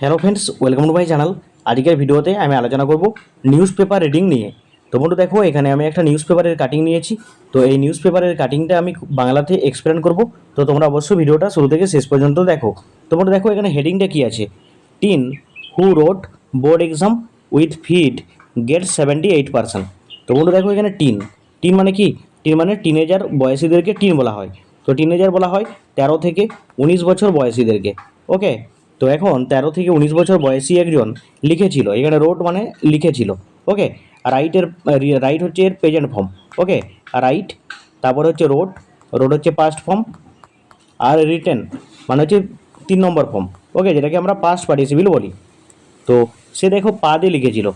Hello friends, welcome to my channel. আজকের ভিডিওতে আমি আলোচনা করব নিউজ পেপার রিডিং নিয়ে। তো বন্ধু, দেখো, এখানে আমি একটা নিউজ পেপারের কাটিং নিয়েছি। তো এই নিউজ পেপারের কাটিংটা আমি বাংলাতে এক্সপ্লেন করব। তো তোমরা অবশ্যই ভিডিওটা শুরু থেকে শেষ পর্যন্ত দেখো। তো দেখো, এখানে হেডিংটা কী আছে? Teen who wrote board exam with feet get seventy eight percent তো বন্ধু, দেখো, এখানে টিন টিন মানে কি? টিন মানে টিনেজার বয়সীদেরকে টিন বলা হয়। তো টিনেজার বলা হয় তেরো থেকে উনিশ বছর বয়সীদেরকে। ওকে তো এখন তেরো থেকে উনিশ বছর বয়সী একজন লিখেছিল, এখানে রোড মানে লিখেছিল ওকে রাইটের রাইট হচ্ছে এর প্রেজেন্ট ফর্ম ওকে রাইট তারপর হচ্ছে রোড রোড হচ্ছে পাস্ট ফর্ম আর রিটেন মানে হচ্ছে তিন নম্বর ফর্ম ওকে যেটাকে আমরা পাস্ট পার্টিসিপিল বলি। তো সে দেখো পা দিয়ে লিখেছিল,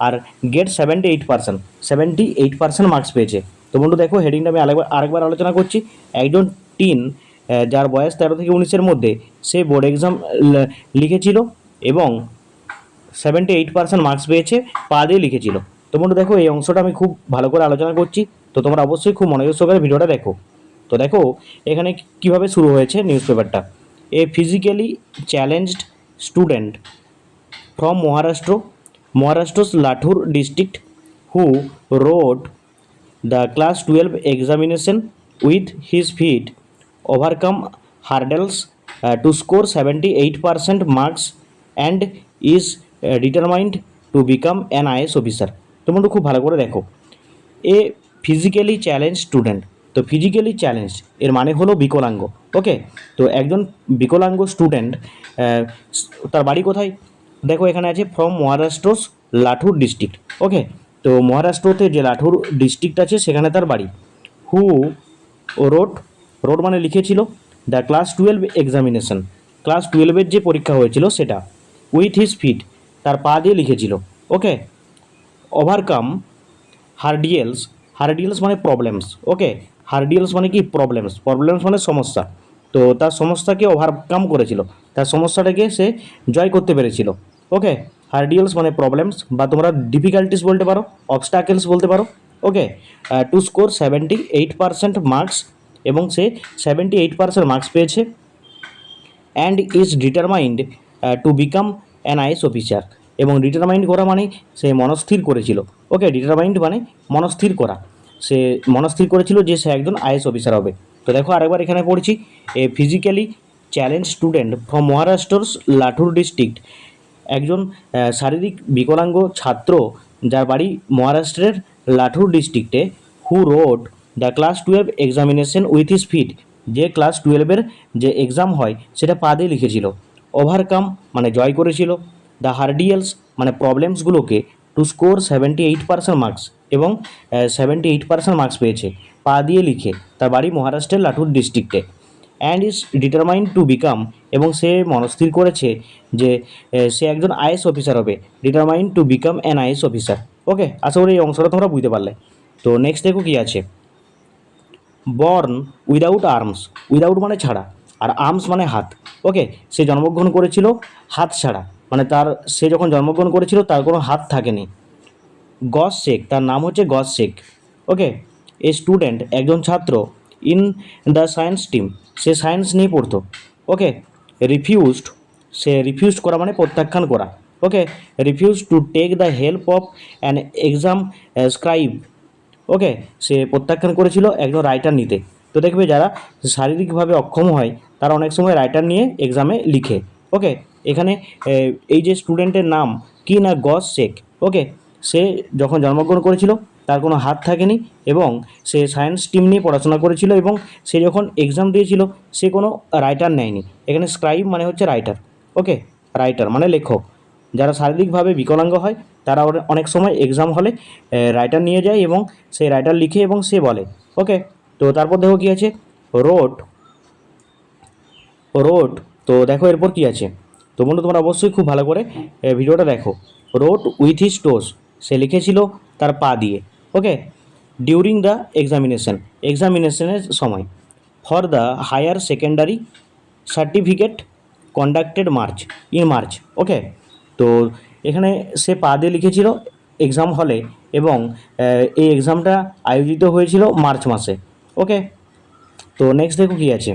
আর get seventy eight percent seventy eight percent marks পেয়েছে। তো বন্ধু দেখো হেডিংটা আমি আরেকবার আরেকবার আলোচনা করছি। একজন টিন যার বয়স তেরো থেকে উনিশের মধ্যে সে বোর্ড এক্সাম লিখেছিল এবং সেভেন্টি এইট পার্সেন্ট মার্কস পেয়েছে পা দিয়ে লিখেছিল। তো বন্ধু দেখো এই অংশটা আমি খুব ভালো করে আলোচনা করছি। তো তোমরা অবশ্যই খুব মনোযোগ সহকারে ভিডিওটা দেখো। তো দেখো এখানে কীভাবে শুরু হয়েছে নিউজ পেপারটা a physically challenged student from Maharashtra Maharashtra's Latur district, who wrote the class 12 examination with his feet, overcome hurdles uh, to score 78% marks, and is uh, determined to become an IS officer. তোমরা খুব ভালো করে দেখো। A physically challenge student তো physically challenge এর মানে হলো বিকলাঙ্গ। ওকে তো একজন বিকলাঙ্গ স্টুডেন্ট তার বাড়ি কোথায়? দেখো এখানে আছে from Maharashtra's Latur district okay তো মহারাষ্ট্রতে যে লাঠুর ডিস্ট্রিক্ট আছে সেখানে তার বাড়ি। হু রোড রোড মানে লিখেছিল the class twelve examination class টুয়েলভের যে পরীক্ষা হয়েছিল সেটা উইথ হিজ ফিট তার পা দিয়ে লিখেছিল। ওকে ওভারকাম হার্ডিয়েলস হার্ডিয়েলস মানে প্রবলেমস ওকে হার্ডিয়েলস মানে কি? প্রবলেমস প্রবলেমস মানে সমস্যা। তো তার সমস্যাকে ওভারকাম করেছিল। তার সমস্যাটাকে সে জয় করতে পেরেছিল। ওকে হার্ডিয়েলস মানে প্রবলেমস বা তোমরা ডিফিকাল্টিস বলতে পারো অবস্টাকেলস বলতে পারো। Okay to score seventy eight percent marks এবং সে সেভেন্টি এইট পার্সেন্ট মার্কস পেয়েছে and is determined to become an IAS officer এবং ডিটারমাইন্ড করা মানে সে মনস্থির করেছিল। ওকে ডিটারমাইন্ড মানে মনস্থির করা। সে মনস্থির করেছিল যে সে একজন আইএস অফিসার হবে। তো দেখো আরেকবার এখানে পড়ছি। A physically challenge student from Maharashtra's Latur district একজন শারীরিক বিকলাঙ্গ ছাত্র যার বাড়ি মহারাষ্ট্রের লাঠুর ডিস্ট্রিক্টে who wrote the class twelve examination with his feet যে ক্লাস টুয়েলভের যে এক্সাম হয়, সেটা পা দিয়ে লিখেছিল। ওভারকাম মানে জয় করেছিল। দ্য হার্ডিয়েলস মানে প্রবলেমসগুলোকে to score seventy eight percent marks এবং সেভেন্টি এইট পার্সেন্ট মার্কস পেয়েছে। পা দিয়ে লিখে তার বাড়ি মহারাষ্ট্রের লাঠুর ডিস্ট্রিক্টে and is determined to become এবং সে মনস্থির করেছে যে সে একজন আইএস অফিসার হবে। Determined to become an IAS officer okay আশা করি এই অংশটা তোমরা বুঝতে পারলে। তো নেক্সট দেখো কী আছে। বর্ন উইদাউট আর্মস উইদাউট মানে ছাড়া, আর আর্মস মানে হাত। ওকে সে জন্মগ্রহণ করেছিল হাত ছাড়া। মানে তার, সে যখন জন্মগ্রহণ করেছিল, তার কোনো হাত থাকেনি। গস শেখ, তার নাম হচ্ছে গস শেখ। ওকে এ স্টুডেন্ট একজন ছাত্র ইন দ্য সায়েন্স টিম সে সায়েন্স নিয়ে পড়তো। ওকে রিফিউজড সে রিফিউজ করা মানে প্রত্যাখ্যান করা। Okay refuse to take the help of an exam scribe okay সে প্রত্যাখ্যান করেছিল একজন রাইটার নিতে। তো দেখবে যারা শারীরিকভাবে অক্ষম হয়, তারা অনেক সময় রাইটার নিয়ে এক্সামে লিখে। ওকে এখানে এই যে স্টুডেন্টের নাম কি না গস শেখ। ওকে সে যখন জন্মগ্রহণ করেছিল, তার কোনো হাত থাকেনি এবং সে সায়েন্স টিম নিয়ে পড়াশোনা করেছিল এবং সে যখন এক্সাম দিয়েছিল, সে কোনো রাইটার নেয়নি। এখানে স্ক্রাইব মানে হচ্ছে রাইটার ওকে রাইটার মানে লেখক। যারা শারীরিকভাবে বিকলাঙ্গ হয়, তারা অনেক সময় এক্সাম হলে রাইটার নিয়ে যায় এবং সেই রাইটার লিখে এবং সে বলে। ওকে তো তারপর দেখো কী আছে? রোড রোড তো দেখো এরপর কী আছে? তো বন্ধু, তোমরা অবশ্যই খুব ভালো করে ভিডিওটা দেখো। রোড উইথ হিস টোস সে লিখেছিল তার পা দিয়ে। ওকে ডিউরিং দ্য এক্সামিনেশন এক্সামিনেশনের সময় for the higher secondary certificate conducted March in March okay তো এখানে সে পা দিয়ে লিখেছিল এক্সাম হলে এবং এই এক্সামটা আয়োজিত হয়েছিল মার্চ মাসে ওকে তো নেক্সট দেখো কী আছে।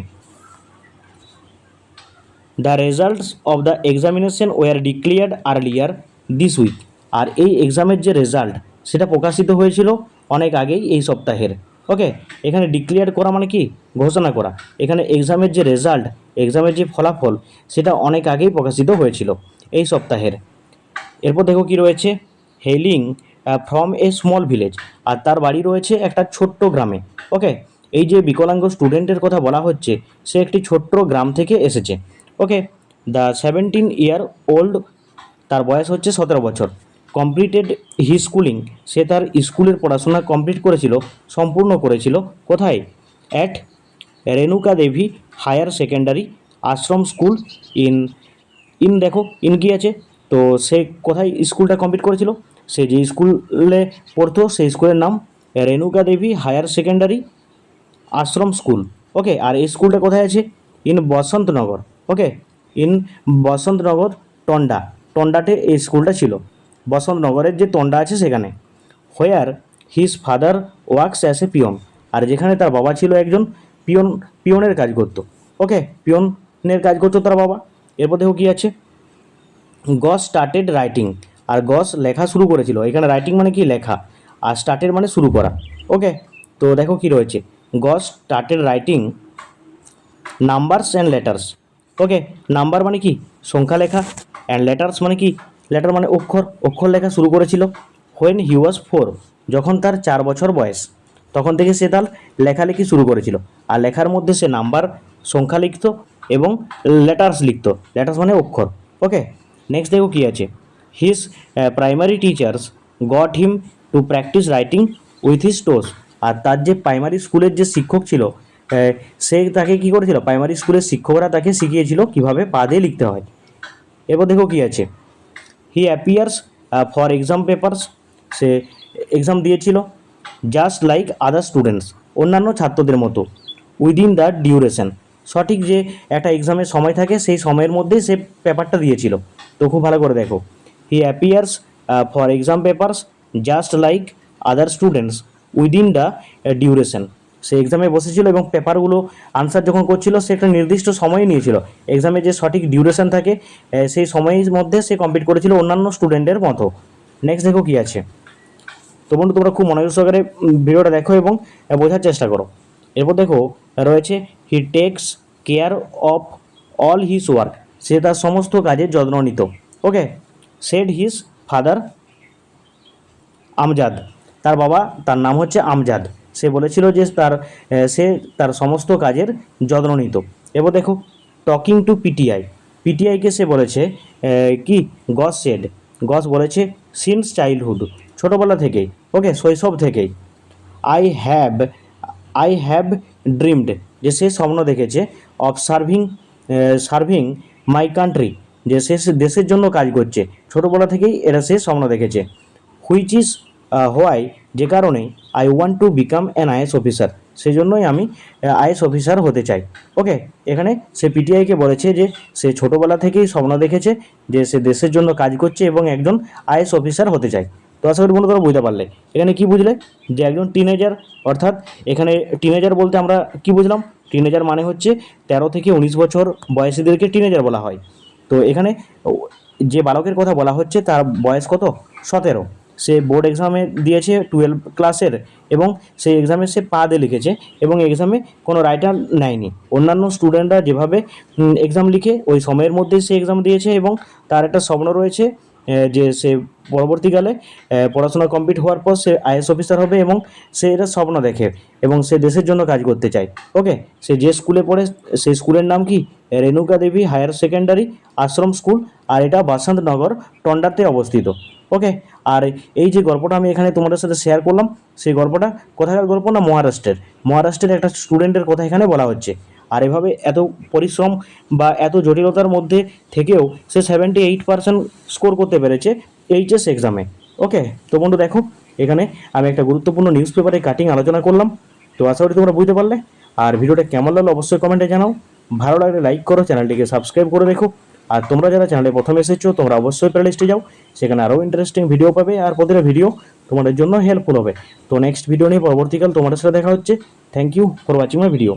The results of the examination were declared earlier this week আর এই এক্সামের যে রেজাল্ট সেটা প্রকাশিত হয়েছিল অনেক আগেই এই সপ্তাহের ওকে এখানে ডিক্লেয়ার করা মানে কি? ঘোষণা করা। এখানে এক্সামের যে রেজাল্ট এক্সামের যে ফলাফল, সেটা অনেক আগেই প্রকাশিত হয়েছিল। এই সপ্তাহের। এরপর দেখো কি রয়েছে। Hailing from a small village আর তার বাড়ি রয়েছে একটা ছোট্ট গ্রামে ওকে এই যে বিকলাঙ্গ স্টুডেন্টের কথা বলা হচ্ছে, সে একটি ছোট্ট গ্রাম থেকে এসেছে okay the seventeen year old তার বয়স হচ্ছে সতেরো বছর। কমপ্লিটেড হি স্কুলিং সে তার স্কুলের পড়াশোনা কমপ্লিট করেছিল, সম্পূর্ণ করেছিল, কোথায়? At Renuka Devi higher secondary ashram school in in দেখো, ইন কি আছে? তো সে কোথায় স্কুলটা কমপ্লিট করেছিল? সে যে স্কুলে পড়তো, সেই স্কুলের নাম Renuka Devi higher secondary ashram school. Okay আর এই স্কুলটা কোথায় আছে? ইন বসন্তনগর। Okay in বসন্তনগর টন্ডা। টন্ডাতে এই স্কুলটা ছিল। বসন্তনগরের যে টন্ডা আছে সেখানে। Where his father works as a peon আর যেখানে তার বাবা ছিল একজন পিয়ন, পিয়নের কাজ করতো। ওকে পিয়নের কাজ করতো তার বাবা। এরপর দেখো কী আছে? গস স্টার্টেড রাইটিং আর গস লেখা শুরু করেছিল। এখানে রাইটিং মানে কি? লেখা। আর স্টার্টেড মানে শুরু করা। ওকে তো দেখো কি রয়েছে। Ghouse started writing numbers and letters okay number মানে কি? সংখ্যা লেখা। অ্যান্ড লেটার্স মানে কি? লেটার মানে অক্ষর। অক্ষর লেখা শুরু করেছিল হোয়েন হি ওয়াজ ফোর যখন তার চার বছর বয়স। তখন থেকে সে তার লেখালেখি শুরু করেছিল। আর লেখার মধ্যে সে নাম্বার সংখ্যা লিখতো। এবং লেটার্স লিখতো। লেটার্স মানে অক্ষর। ওকে নেক্সট দেখো কী আছে। His primary teachers got him to practise writing with his toes আর তার যে প্রাইমারি স্কুলের যে শিক্ষক ছিল সে তাকে কী করেছিল? প্রাইমারি স্কুলের শিক্ষকরা তাকে শিখিয়েছিল কীভাবে পা দিয়ে লিখতে হয়। এরপর দেখো কী আছে। He appears for exam papers say exam দিয়েছিল। জাস্ট লাইক আদার স্টুডেন্টস অন্যান্য ছাত্রদের মতো উইদিন দ্য ডিউরেশন সঠিক যে একটা এক্সামের সময় থাকে, সেই সময়ের মধ্যেই সে পেপারটা দিয়েছিল। তো খুব ভালো করে দেখো। He appears for exam papers just like other students within the duration সে এক্সামে বসেছিল এবং পেপারগুলো আনসার যখন করছিল, সে একটা নির্দিষ্ট সময় নিয়েছিল। এক্সামে যে সঠিক ডিউরেশন থাকে সেই সময়ের মধ্যে সে কমপ্লিট করেছিল অন্যান্য স্টুডেন্টের মতো। নেক্সট দেখো কী আছে। তো বন্ধু, তোমরা খুব মনোযোগ সহকারে ভিডিওটা দেখো এবং বোঝার চেষ্টা করো। এরপর দেখো, রয়েছে he takes care of all his work সে তার সমস্ত কাজের যত্ন নিত। Okay said his father Amjad তার বাবা, তার নাম হচ্ছে আমজাদ সে বলেছিল যে তার সে তার সমস্ত কাজের যত্ন নিত। এবার দেখো টকিং টু পিটিআই পিটিআইকে সে বলেছে কি? গস সেড গস বলেছে সিন্স চাইল্ডহুড ছোটোবেলা থেকেই ওকে শৈশব থেকেই I have I have dreamed যে সে স্বপ্ন দেখেছে of serving serving my country যে সে দেশের জন্য কাজ করছে। ছোটোবেলা থেকেই এরা সে স্বপ্ন দেখেছে। হুইচ ইজ হোয়াই যে কারণে I want to become an IAS officer সেই জন্যই আমি আইএস অফিসার হতে চাই। ওকে এখানে সে পিটিআইকে বলেছে যে, সে ছোটোবেলা থেকেই স্বপ্ন দেখেছে, যে সে দেশের জন্য কাজ করছে এবং একজন আইএস অফিসার হতে চায়। তো আশা করি, বুঝতে পারলে। এখানে কি বুঝলে? যে একজন টিনেজার অর্থাৎ এখানে টিনেজার বলতে আমরা কি বুঝলাম? টিনেজার মানে হচ্ছে তেরো থেকে উনিশ বছর বয়সীদেরকে টিনেজার বলা হয়। তো এখানে যে বালকের কথা বলা হচ্ছে, তার বয়স কত? সতেরো। সে বোর্ড এক্সামে দিয়েছে টুয়েলভ ক্লাসের এবং সেই এক্সামে সে পা দিয়ে লিখেছে এবং এক্সামে কোনো রাইটার নেয়নি। অন্যান্য স্টুডেন্টরা যেভাবে এক্সাম লিখে, ওই সময়ের মধ্যেই সে এক্সাম দিয়েছে এবং তার একটা স্বপ্ন রয়েছে যে সে পরবর্তীকালে পড়াশোনা কমপ্লিট হওয়ার পর সে আইএস অফিসার হবে এবং সে এটা স্বপ্ন দেখে এবং সে দেশের জন্য কাজ করতে চায়। ওকে সে যে স্কুলে পড়ে সেই স্কুলের নাম কি? Renuka Devi higher secondary Ashram school আর এটা বাসন্তনগর, টন্ডাতে অবস্থিত। ওকে আর এই যে গল্পটা আমি এখানে তোমাদের সাথে শেয়ার করলাম, সেই গল্পটা কোথাকার গল্প না মহারাষ্ট্রের? মহারাষ্ট্রের একটা স্টুডেন্টের কথা এখানে বলা হচ্ছে। আর এভাবে এত পরিশ্রম বা এত জটিলতার মধ্যে থেকেও সে সেভেন্টি এইট পার্সেন্ট স্কোর করতে পেরেছে এইচএস এক্সামে ওকে তো বন্ধু দেখো, এখানে আমি একটা গুরুত্বপূর্ণ নিউজ পেপারে কাটিং আলোচনা করলাম। তো আশা করি তোমরা বুঝতে পারলে। আর ভিডিওটা কেমন লাগল অবশ্যই কমেন্টে জানাও। ভালো লাগলে লাইক করো, চ্যানেলটিকে সাবস্ক্রাইব করে রেখো। আর তোমরা যারা চ্যানেলে প্রথম এসেছ, তোমরা অবশ্যই প্লেলিস্টে যাও। সেখানে আরও ইন্টারেস্টিং ভিডিও পাবে আর প্রতিটা ভিডিও তোমাদের জন্য হেল্পফুল হবে। তো নেক্সট ভিডিও নিয়ে পরবর্তীকাল তোমাদের সাথে দেখা হচ্ছে। Thank you for watching my video